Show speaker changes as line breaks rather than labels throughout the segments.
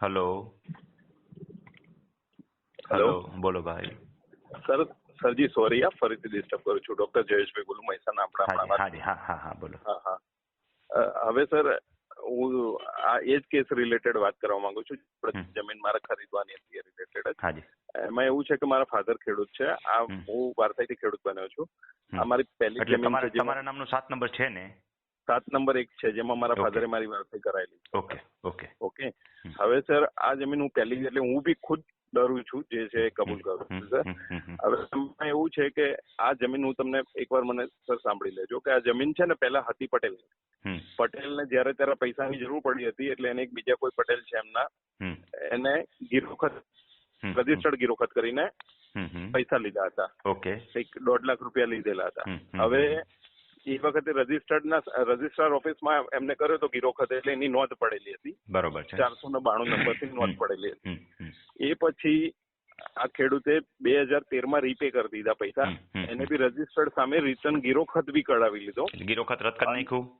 Hello hello બોલો ભાઈ.
Sir સરજી sorry આ ફરીથી ડિસ્ટર્બ કરું છું. ડોક્ટર જયેશભાઈ ગુલુ મહેસાણા આપણા
હા હા હા બોલો.
હા હા. હવે સર હું આ એ જ કેસ રિલેટેડ વાત કરવા માંગુ છું. જમીન મારે ખરીદવાની હતી એ રિલેટેડ એમાં એવું છે કે મારા ફાધર ખેડૂત છે. આ હું વારસાઈથી ખેડૂત બન્યો છું. અમારી પહેલી
તમારા નામનું સાત નંબર છે ને?
સાત નંબર એક છે જેમાં મારા. ફાધરે મારી વારસાઈ કરાયેલી
ઓકે ઓકે
ઓકે હવે સર આ જમીન હું પહેલી એટલે હું બી ખુદ ડરું છું જે છે એ કબૂલ કરું છું સર. હવે એવું છે કે આ જમીન હું તમને એકવાર મને સર સાંભળી લેજો કે આ જમીન છે ને પહેલા હતી પટેલ.
પટેલ
પટેલને જ્યારે ત્યારે પૈસાની જરૂર પડી હતી એટલે એને એક બીજા કોઈ પટેલ છે એમના એને ગિરોખત રજીસ્ટર્ડ ગિરોખત કરીને. પૈસા લીધા હતા.
ઓકે
એક દોઢ લાખ રૂપિયા લીધેલા હતા. હવે એ વખતે રજીસ્ટર્ડ ના રજીસ્ટ્રાર ઓફિસમાં એમને કર્યો તો ગિરોખત એટલે એની નોંધ પડેલી હતી.
બરોબર છે.
ચારસો ને બાણું નંબરથી નોંધ પડેલી હતી. એ પછી આ ખેડૂતે બે હજાર તેરમાં રીપે કરી દીધા પૈસા. એને બી રજીસ્ટર્ડ સામે રિટર્ન ગિરોખત બી કઢાવી લીધો.
ગીરો ખત રદ કરી નાખ્યું?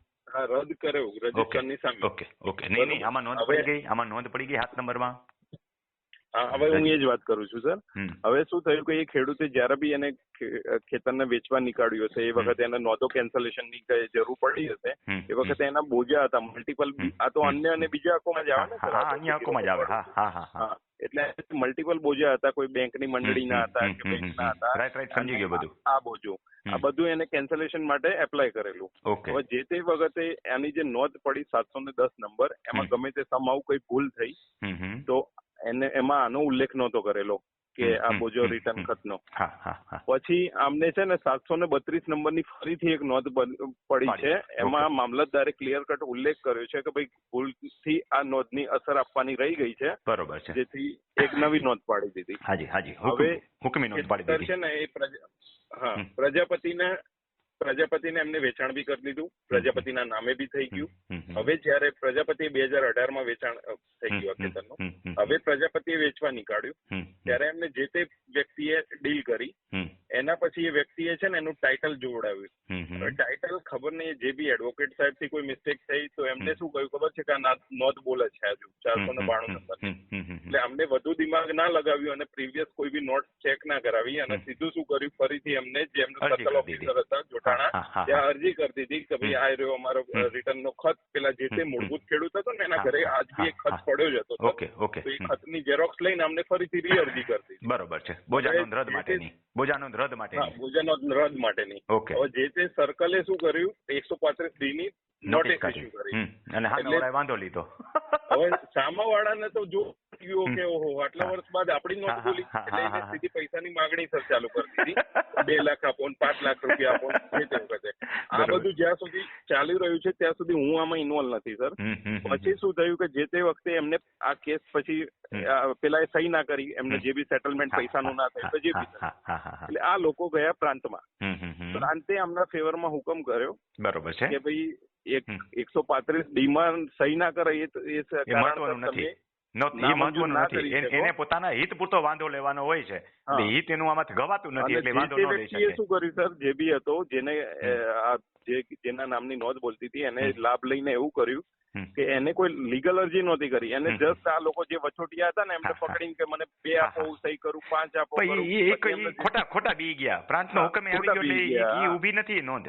રદ કર્યો. રજીસ્ટરની સામે.
Okay okay. નહીં નહીં આમાં નોંધ પડી ગઈ? આમાં નોંધ પડી ગઈ હાથ નંબરમાં?
હવે હું એ જ વાત કરું છું સર. હવે શું થયું કે એ ખેડૂતે જ્યારે બી એને ખેતરને વેચવા નીકાળ્યું હશે એ વખતે એને નોંધો કેન્સલેશનની ની જરૂર પડી હશે એ વખતે એના બોજા હતા મલ્ટીપલ આ તો અન્ય અને બીજા હકોમાં જ આવે ને
અન્ય જ આવે. હા
એટલે મલ્ટિપલ બોજા હતા કોઈ બેંકની મંડળીના હતા કે બેંકના હતા.
રાઈટ રાઈટ સમજી ગયો બધું.
આ બોજો. આ બધું એને કેન્સલેશન માટે એપ્લાય કરેલું. હવે જે તે વખતે એની જે નોંધ પડી સાતસો ને દસ નંબર એમાં ગમે તે સમાવ કોઈ ભૂલ થઈ. તો એને એમાં આનો ઉલ્લેખ નહોતો કરેલો કે આ બોજો રિટર્ન. ખતનો. પછી આમને છે ને સાતસો ને બત્રીસ નંબરની ફરીથી એક નોંધ પડી છે. એમાં મામલતદારે ક્લિયર કટ ઉલ્લેખ કર્યો છે કે ભાઈ ભૂલથી આ નોંધની અસર આપવાની રહી ગઈ છે.
બરોબર છે.
જેથી એક નવી નોંધ પાડી દીધી.
હાજી હાજી.
હવે
હુકમી નોંધ પાડી દીધી.
છે ને એ પ્રજા હા
હમ.
પ્રજાપતિને પ્રજાપતિને એમને વેચાણ બી કરી દીધું. પ્રજાપતિના નામે બી થઈ ગયું. હવે જ્યારે પ્રજાપતિ બે હજાર અઢારમાં વેચાણ થઈ ગયું
હમ,
હવે પ્રજાપતિએ વેચવા નીકાળ્યું. ત્યારે એમને જે તે વ્યક્તિએ ડીલ કરી એના પછી એ વ્યક્તિએ છે ને એનું ટાઇટલ જોવડાવ્યું. હવે ટાઇટલ ખબર નહીં જે બી એડવોકેટ સાહેબથી કોઈ મિસ્ટેક થઈ તો એમને શું કહ્યું? ખબર છે કે આ નોંધ બોલે છે આજુ ચારસો ને બાણું નંબર. એટલે અમને વધુ દિમાગ ના લગાવ્યું અને પ્રીવિયસ કોઈ બી નોટ ચેક ના કરાવી અને સીધું શું કર્યું? ફરીથી એમને જે એમનું સર્કલ ઓફિસર હતા જોટાણા ત્યાં અરજી કરી દીધી કે ભાઈ આ રહ્યો અમારો રિટર્ન નો ખત. પેલા જે તે મૂળભૂત ખેડૂત હતો ને એના ઘરે આજ બી એક ખત પડ્યો જ હતો. તો એ
ખત
ખતની ઝેરોક્સ લઈને અમને ફરીથી રી અરજી કરી દીધી.
બરોબર છે. બોજા રદ માટેની. બોજા રદ
માટે
માટેની
રદ માટેની.
ઓકે.
હવે જે તે સર્કલે શું કર્યું? એકસો પાંત્રીસ ડી ની
નોટિસ
ઇસ્યુ કરી.
અને હા વાંધો લીધો.
હવે સામાવાળાને તો જો ગયું કે ઓહો આટલા વર્ષ બાદ આપણી નોટ બોલી એટલે એને સીધી પૈસાની માંગણી સર ચાલુ કરી દીધી. બે લાખ આપો ને પાંચ લાખ રૂપિયા આપો જે તે વખતે આ બધું જ્યાં સુધી ચાલી રહ્યું છે ત્યાં સુધી હું આમાં ઇન્વોલ્વ નથી સર. પછી શું થયું કે જે તે વખતે એમને આ કેસ પછી પેલા એ સહી ના કરી એમને જે બી સેટલમેન્ટ પૈસાનું ના થયું તો જે બી. એટલે આ લોકો ગયા પ્રાંતમાં. પ્રાંતે આમના ફેવરમાં હુકમ કર્યો
બરોબર છે.
કે ભાઈ એક એકસો પાંત્રીસ ડીમાં સહી ના કરે એ
મહત્વનું
તમે
નથી એ મહત્વનું નથી. એને- પોતાના હિત પૂરતો વાંધો લેવાનો હોય છે. એટલે હિત એનું આમાં ગવાતું નથી એટલે વાંધો ન લઈ શકે.
શું કર્યું સર? જે બી હતો જેને આ જે જેના નામની નોંધ બોલતી હતી એને લાભ લઈને એવું કર્યું કે એને કોઈ લીગલ અરજી નહોતી કરી. એને જસ્ટ આ લોકો જે વચોટિયા હતા ને એમને. પકડીને કે મને બે આપો
હું.
સહી કરું પાંચ આપો
ખોટા ખોટા બી ગયા. પ્રાંતનો હુકમ આવી ગયો એટલે
હા.
ઊભી નથી નોંધ.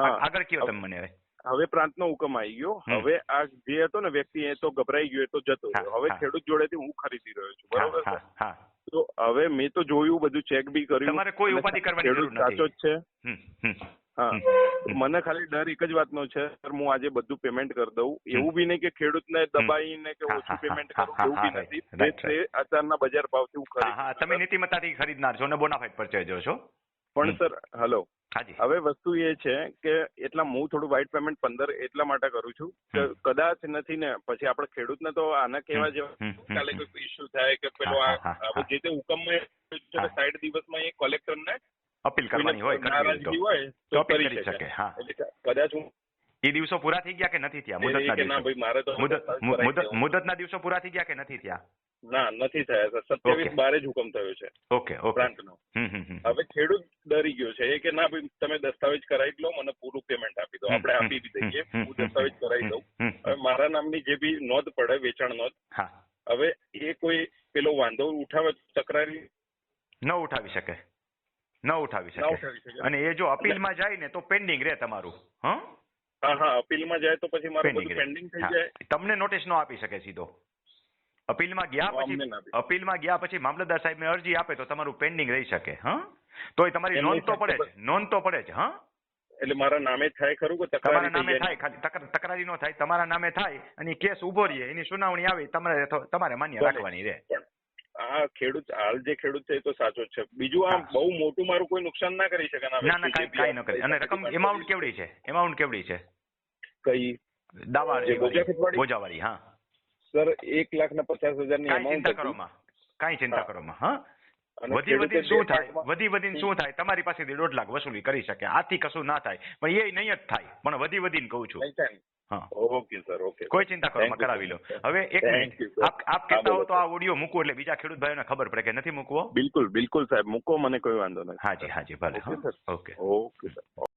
આગળ કયો તમે મને હવે?
હવે પ્રાંતનો હુકમ આવી ગયો. હવે આ જે હતો ને વ્યક્તિ એ તો ગભરાઈ ગયો એ તો જતો રહ્યો. હવે. ખેડૂત જોડેથી હું ખરીદી રહ્યો છું. બરોબર. તો હવે મેં તો જોયું બધું ચેક બી કર્યું.
તમારે કોઈ ઉપાધિ કરવાની જરૂર નથી.
સાચો જ છે. હા. મને ખાલી ડર એક જ વાતનો છે. સર હું આજે બધું પેમેન્ટ કરી દઉં. એવું બી નહીં કે ખેડૂતને દબાઈને કે ઓછું પેમેન્ટ કરું. એવું બી નથી. અત્યારના બજાર ભાવથી હું
હા તમે. નીતિમત્તાથી ખરીદનાર છો ને બોનાફાઇડ પરચેજો છો.
પણ સર હલો. હવે વસ્તુ એ છે કે એટલા હું થોડું વાઇટ પેમેન્ટ પંદર એટલા માટે કરું છું. કે કદાચ નથી ને પછી આપણે ખેડૂતને તો આના
કેવા
જેવા કાલે કોઈ ઇસ્યુ થાય કે પેલો આ જે તે હુકમમાં
સાઈઠ
સાઈડ દિવસમાં એ કલેક્ટરને
અપીલ કરવાની હોય
નારાજગી હોય
તો
કરી શકે. કદાચ હું
એ દિવસો પૂરા થઈ ગયા કે નથી થયા? મુદતના
ના
દિવસો. મુદતના દિવસો પૂરા થઈ ગયા કે નથી થયા?
ના નથી થયા. સત્યાવીસ બારે જ હુકમ થયો છે.
Okay okay.
પ્રાંતનો
હમ હમ હમ.
હવે ખેડૂત ડરી ગયો છે. એ કે ના ભાઈ તમે દસ્તાવેજ કરાવી લો મને પૂરું પેમેન્ટ આપી દો. આપણે આપી દઈએ. હું દસ્તાવેજ કરાવી દઉં. હવે મારા નામની જે બી નોંધ પડે વેચાણ નોંધ
હા.
હવે એ કોઈ પેલો વાંધો ઉઠાવે તકરારી
ન ઉઠાવી શકે. ન ઉઠાવી
ના ઉઠાવી શકે.
અને એ જો અપીલમાં જાય ને તો પેન્ડિંગ રહે તમારું. હા?
હા હા અપીલમાં જાય તો પછી મારું બધું પેન્ડિંગ થઈ જાય.
તમને નોટિસ નો આપી શકે સીધો. અપીલમાં ગયા પછી અપીલમાં ગયા પછી મામલતદાર સાહેબને અરજી આપે તો તમારું પેન્ડિંગ રહી શકે હા? તોય તમારી નોંધ તો પડે જ નોંધ તો પડે જ હા?
એટલે મારા નામે થાય ખરું કે
તમારા નામે થાય ખાલી તકરારી નો થાય તમારા નામે થાય અને કેસ ઊભો રહીએ એની સુનાવણી આવે તમારે તમારે માન્ય રાખવાની રહે.
આ ખેડૂત હાલ જે ખેડૂત છે એ તો સાચો જ છે. બીજું આ
હા.
બહુ મોટું મારું કોઈ નુકસાન ના કરી શકે
ના ના કાંઈ ન કરે. અને રકમ એમાઉન્ટ કેવડી છે? એમાઉન્ટ કેવડી છે?
કઈ
દાવા ગોજાવાળી હા.
સર એક લાખ ને પચાસ હજારની
ચિંતા કરો માં કાંઈ ચિંતા કરો માં હા. વધી વધી શું થાય વધી વધીને શું થાય તમારી પાસેથી દોઢ લાખ વસૂલી કરી શકે આથી કશું ના થાય પણ એ નહીં જ થાય પણ વધી વધીને કહું છું.
Okay sir okay.
કોઈ ચિંતા કરો માં કરાવી લો. હવે એક મિનિટ. આપ આપ કહેતા હો તો આ ઓડિયો મૂકવો એટલે બીજા ખેડૂત ભાઈઓને ખબર પડે કે નથી મૂકવો?
બિલકુલ બિલકુલ સાહેબ. મૂકો મને કોઈ વાંધો નથી
હાજી હાજી ભલે ઓકે.
Okay sir.